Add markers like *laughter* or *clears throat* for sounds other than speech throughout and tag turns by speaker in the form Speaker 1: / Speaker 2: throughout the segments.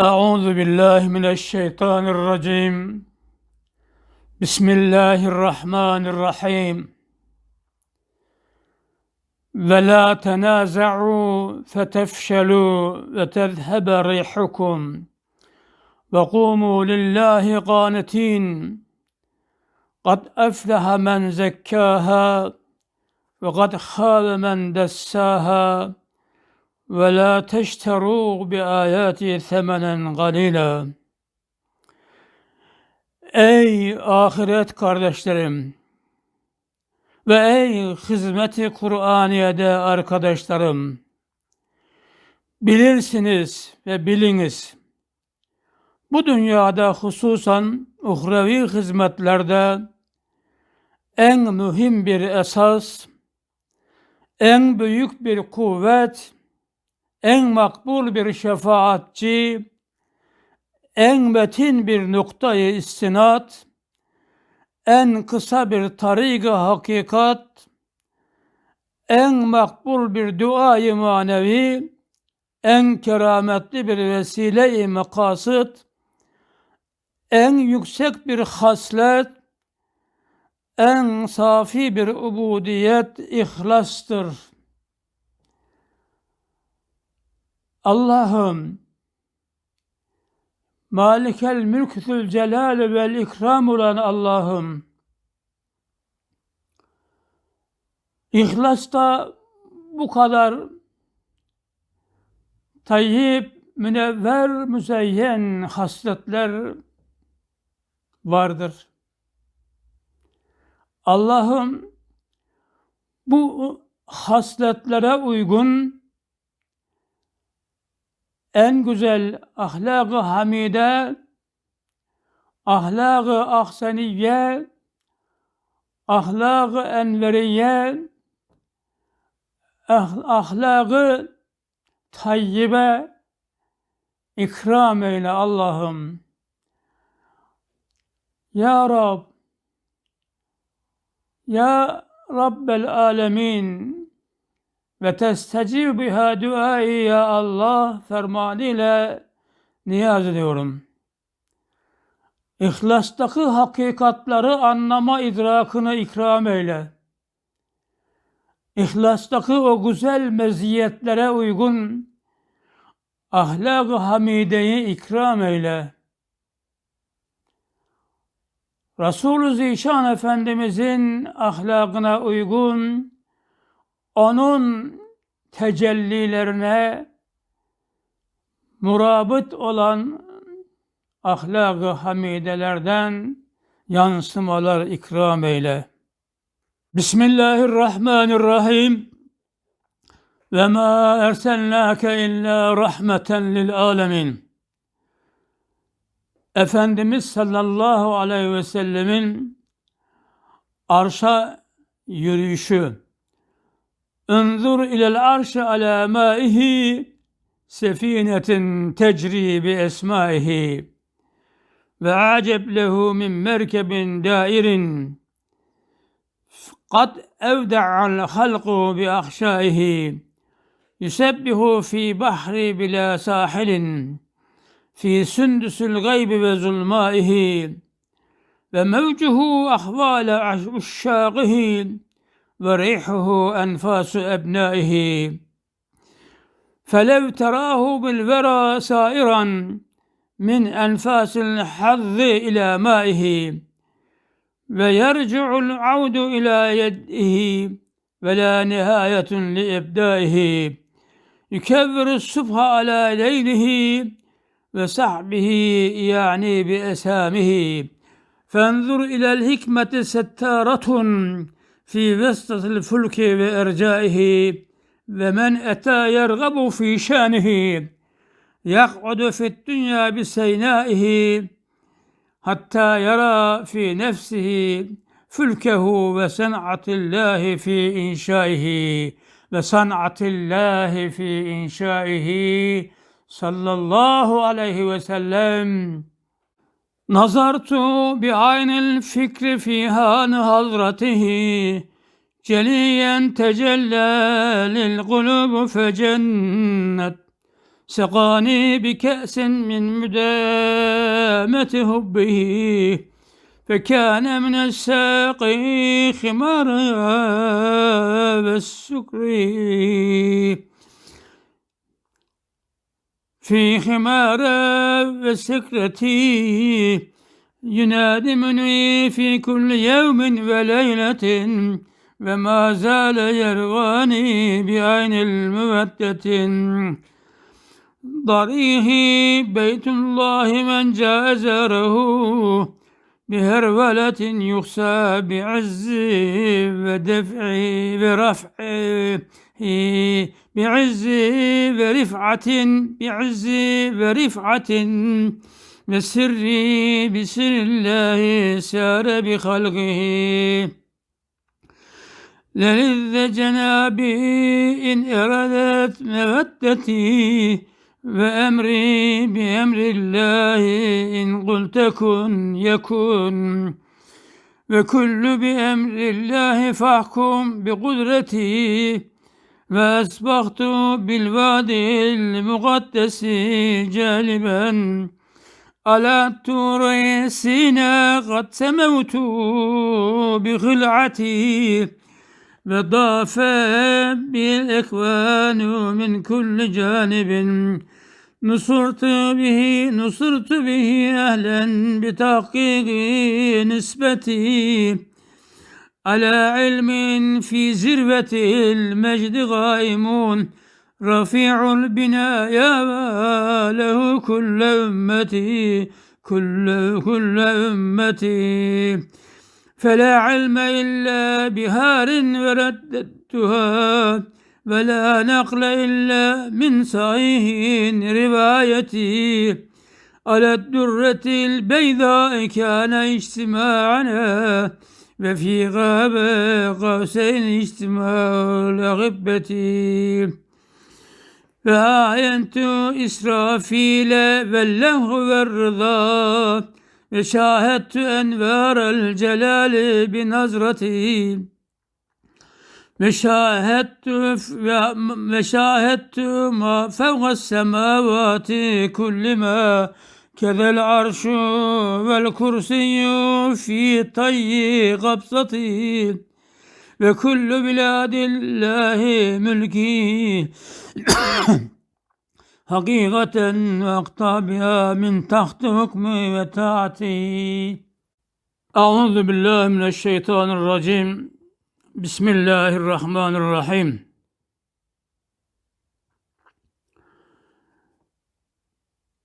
Speaker 1: أعوذ بالله من الشيطان الرجيم. بسم الله الرحمن الرحيم. ولا تنازعوا فتفشلوا وتذهب ريحكم وقوموا لله قانتين. قد أفلح من زكاها وقد خاب من دساها ve la teşteru bi ayati semenen galila. Ey ahiret kardeşlerim ve ey hizmeti Kur'aniye'de arkadaşlarım bilirsiniz ve biliniz. Bu dünyada hususan uhrevi hizmetlerde en mühim bir esas, en büyük bir kuvvet en makbul bir şefaatçi, en metin bir noktayı istinat, en kısa bir tarik hakikat, en makbul bir duayı manevi, en kerametli bir vesile-i makasıt, en yüksek bir haslet, en safi bir ubudiyet ihlastır. Allah'ım Malikel mülkül celal vel ikram olan Allah'ım İhlasta bu kadar tayyip, münevver, müzeyyen hasletler vardır. Allah'ım bu hasletlere uygun en güzel ahlak-ı hamide, ahlak-ı ahseniye, ahlak-ı enveriye, ah- ahlak-ı tayyibe ikram eyle Allah'ım. Ya Rab, Ya Rabbel Alemin, ve testecib biha duayı ya Allah fermanıyla niyaz ediyorum. İhlastaki hakikatları anlama idrakını ikram eyle. İhlastaki o güzel meziyetlere uygun ahlak-ı hamideyi ikram eyle. Resulü Zişan Efendimizin ahlakına uygun onun tecellilerine murabıt olan ahlak-ı hamidelerden yansımalar ikram eyle. Bismillahirrahmanirrahim. Ve ma erselnake illa rahmeten lil alemin. Efendimiz sallallahu aleyhi ve sellemin arşa yürüyüşü, انظر إلى العرش على مائه سفينة تجري بأسمائه. وعجب له من مركب دائر. قد أودع الخلق بأخشائه. يسبح في بحر بلا ساحل في سندس الغيب وظلمائه. وموجه أخوال عشاقه. وريحه أنفاس أبنائه. فلو تراه بالورى سائرا من أنفاس الحظ إلى مائه ويرجع العود إلى يده ولا نهاية لإبدائه. يكبر الصبح على ليله وصحبه يعني بأسامه. فانظر إلى الحكمة ستارة في وسط الفلك وإرجائه ومن أتى يرغب في شأنه. يقعد في الدنيا بسينائه حتى يرى في نفسه فلكه وصنعة الله في إنشائه وصنعة الله في إنشائه. صلى الله عليه وسلم. نظرت بعين الفكر في هان حضرته جليا تجلى للقلوب فجنت. سقاني بكأس من مدامة حبه فكان من الساقي خمار والسكر في خمار والسكرة ينادي مني في كل يوم وليلة وما زال يرغاني بعين المودة. ضريه بيت الله من جاء زاره. بهرولة يخسى بعز ودفع ورفع بعز ورفعة بعز ورفعة والسر بسر الله سار بخلقه. للذ جنابي إن أردت مودتي وأمري بأمر الله إن قلت كن يكن. وكل بأمر الله فاحكم بقدرتي وأسبغت بالوادي المقدس جالبا. على الطور سينا قد سموت بخلعتي وضاف بالإخوان من كل جانب. نصرت به نصرت به أهلا بتحقيق نسبتي. على علم في زروة المجد غائمون رفيع البناء يا له كل أمتي كل كل أمتي. فلا علم إلا بهار ورددتها. ولا نقل إلا من صحيح روايتي. على الدرة البيضاء كان اجتماعنا وفي غاب قوسين اجتماع الأغبة. فآينت إسرافيل واللهو والرضا وشاهدت أنوار الجلال بنظرتي. ve şahettü ve, ve şahettü ma fevgas semavati kullime kezel arşu vel kursiyyu fi tayyi gabsati ve kullu biladillahi mülki *coughs* hakikaten ve aktabiha min tahtı hukmi ve taati. Euzu. Bismillahirrahmanirrahim.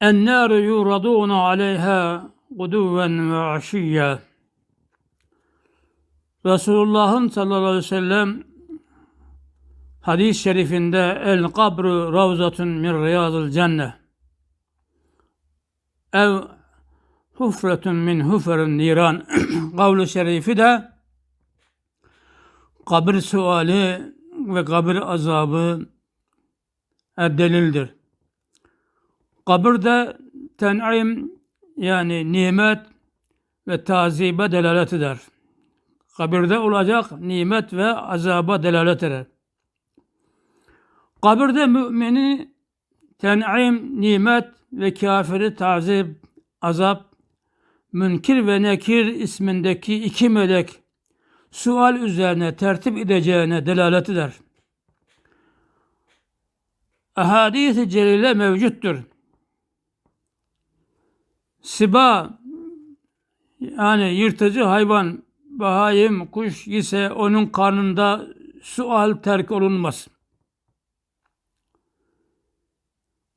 Speaker 1: Ennâr yuradûne aleyhâ guduven ve aşiyya. Resulullah'ın sallallahu aleyhi ve sellem hadis-i şerifinde el kabru ravzatun min riyadil cenne ev hufretun min huferin niran *clears throat* kavlu şerifi de kabir suali ve kabir azabı delildir. Kabirde ten'im yani nimet ve tazibe delalet eder. Kabirde olacak nimet ve azaba delalet eder. Kabirde mümini ten'im, nimet ve kafiri tazip, azap, münkir ve nekir ismindeki iki melek sual üzerine tertip edeceğine delalet eder. Ahadis-i celile mevcuttur. Siba yani yırtıcı hayvan, bahayım, kuş ise onun karnında sual terk olunmaz.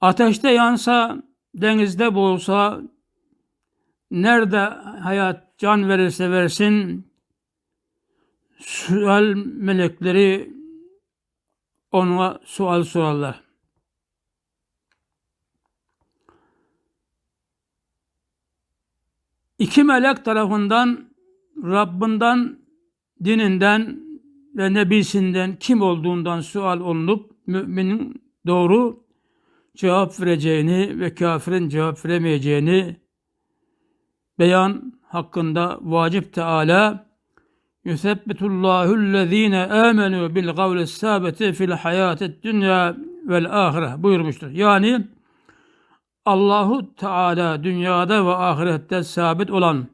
Speaker 1: Ateşte yansa, denizde boğulsa, nerede hayat can verirse versin, sual melekleri ona sual sorarlar. İki melek tarafından Rabbinden, dininden ve nebisinden kim olduğundan sual olunup müminin doğru cevap vereceğini ve kafirin cevap veremeyeceğini beyan hakkında vacip Teala Yusebbetullahüllezine amenu bil kavli sabiti fil hayati dünya vel ahire buyurmuştur. Yani Allahu Teala dünyada ve ahirette sabit olan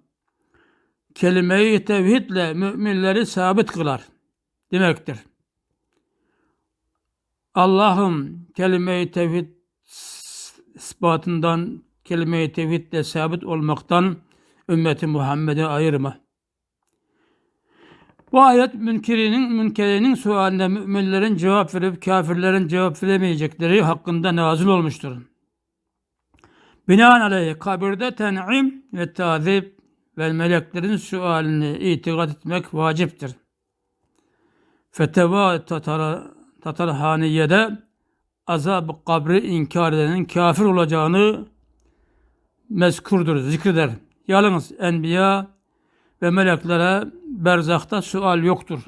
Speaker 1: kelimeyi tevhidle müminleri sabit kılar demektir. Allah'ım kelime-i tevhid ispatından, kelime-i tevhidle sabit olmaktan ümmeti Muhammed'e ayırma. Bu ayet münkirinin, münkerinin sualine müminlerin cevap verip kafirlerin cevap veremeyecekleri hakkında nazil olmuştur. Binaenaleyh kabirde ten'im ve tazip ve meleklerin sualini itikat etmek vaciptir. Feteva Tatar, Tatarhaniye'de azab kabri inkar edenin kafir olacağını mezkurdur, zikreder. Yalnız enbiya ve meleklere berzakta sual yoktur.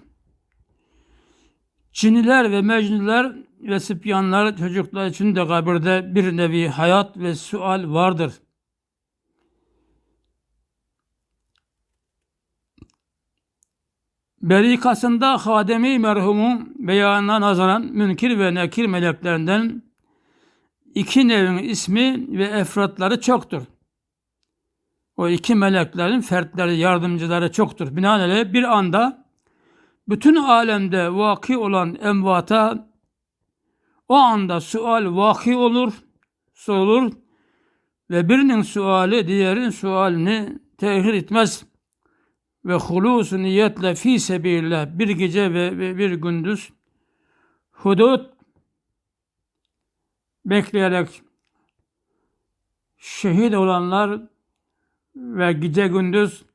Speaker 1: Çiniler ve mecniler ve sıpyanlar çocuklar için de kabirde bir nevi hayat ve sual vardır. Berikasında Hademi merhumun beyanına nazaran münkir ve nekir meleklerinden iki nevin ismi ve efratları çoktur. O iki meleklerin fertleri, yardımcıları çoktur. Binaenaleyh bir anda bütün alemde vaki olan emvata o anda sual vaki olur, sorulur ve birinin suali diğerinin sualini tehir etmez ve hulusu niyetle fi sebillah bir gece ve bir gündüz hudut bekleyerek şehit olanlar ve gece gündüz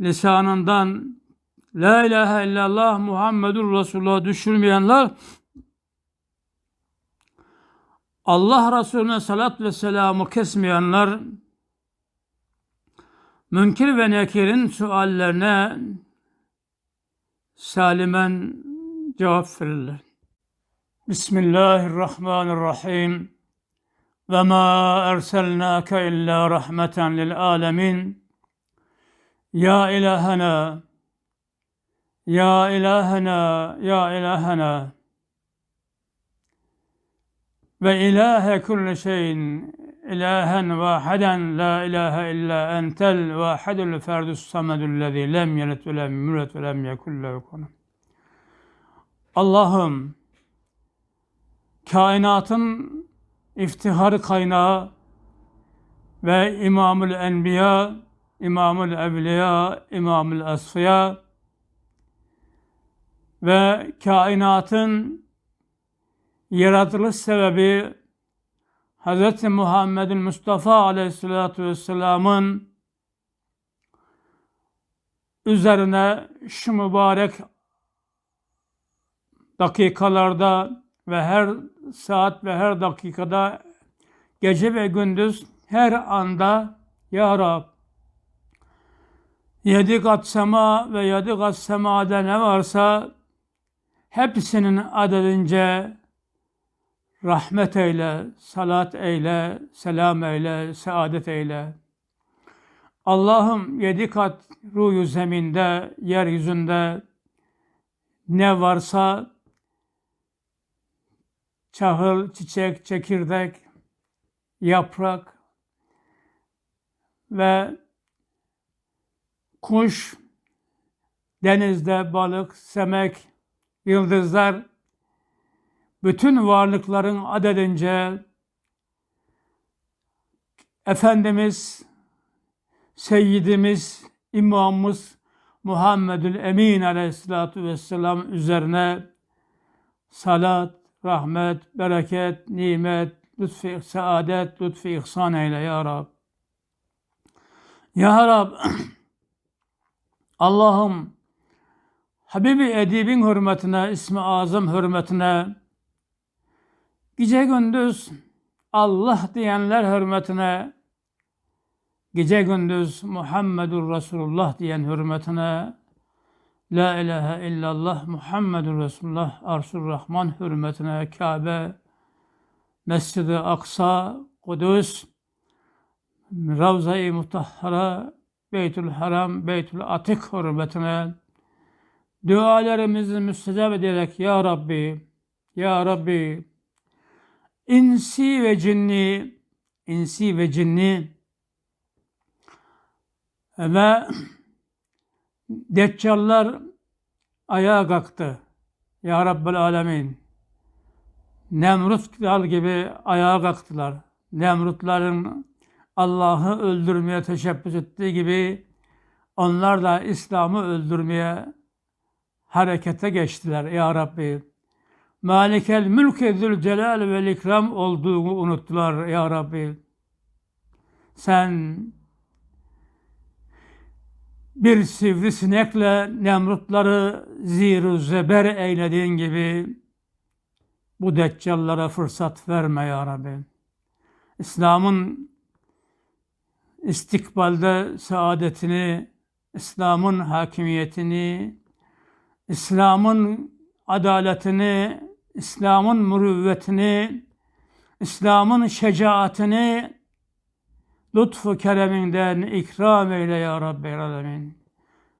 Speaker 1: lisanından La ilahe illallah Muhammedur Resulullah düşürmeyenler Allah Resulüne salat ve selamı kesmeyenler münkir ve nekirin suallerine salimen cevap verirler. Bismillahirrahmanirrahim. Ve ma erselnake illa rahmeten lil alemin. Ya ilahena, ya ilahena, ya ilahena. Ve ilahe kulli şeyin ilahen vahiden la ilahe illa entel vahidul ferdus samedüllezî lem yelit ve lem yulet ve lem yekun lehu kufuven. Allah'ım kainatın iftihar kaynağı ve İmamül Enbiya, İmamül Evliya, İmamül Asfiya ve kainatın yaratılış sebebi Hz. Muhammed'in Mustafa Aleyhisselatü Vesselam'ın üzerine şu mübarek dakikalarda ve her saat ve her dakikada gece ve gündüz her anda Ya Rab yedi kat sema ve yedi kat semada ne varsa hepsinin adedince rahmet eyle, salat eyle, selam eyle, saadet eyle. Allah'ım yedi kat ruyu zeminde, yeryüzünde ne varsa çahıl, çiçek, çekirdek, yaprak ve kuş, denizde balık, semek, yıldızlar, bütün varlıkların adedince Efendimiz, Seyyidimiz, İmamımız Muhammedül Emin Aleyhisselatü Vesselam üzerine salat, rahmet, bereket, nimet, lütfi, saadet, lütfi, ihsan eyle ya Rab. Ya Rab, *clears throat* Allah'ım Habibi Edib'in hürmetine, ismi azam hürmetine, gece gündüz Allah diyenler hürmetine, gece gündüz Muhammedur Resulullah diyen hürmetine, La ilahe illallah Muhammedur Resulullah Arşur Rahman hürmetine Kabe, Mescid-i Aksa, Kudüs, Ravza-i Mutahhara, Beytül Haram, Beytül Atik hürmetine dualarımızı müstecab ederek Ya Rabbi, Ya Rabbi insi ve cinni insi ve cinni ve deccallar ayağa kalktı. Ya Rabbel Alemin. Nemrut kral gibi ayağa kalktılar. Nemrutların Allah'ı öldürmeye teşebbüs ettiği gibi onlar da İslam'ı öldürmeye harekete geçtiler ya Rabbi. Malikel mülke zülcelal ve ikram olduğunu unuttular ya Rabbi. Sen bir sivrisinekle Nemrutları zir zeber eylediğin gibi bu deccallara fırsat verme ya Rabbi. İslam'ın istikbalde saadetini, İslam'ın hakimiyetini, İslam'ın adaletini, İslam'ın mürüvvetini, İslam'ın şecaatini lütfu kereminden ikram eyle ya Rabbi alemin.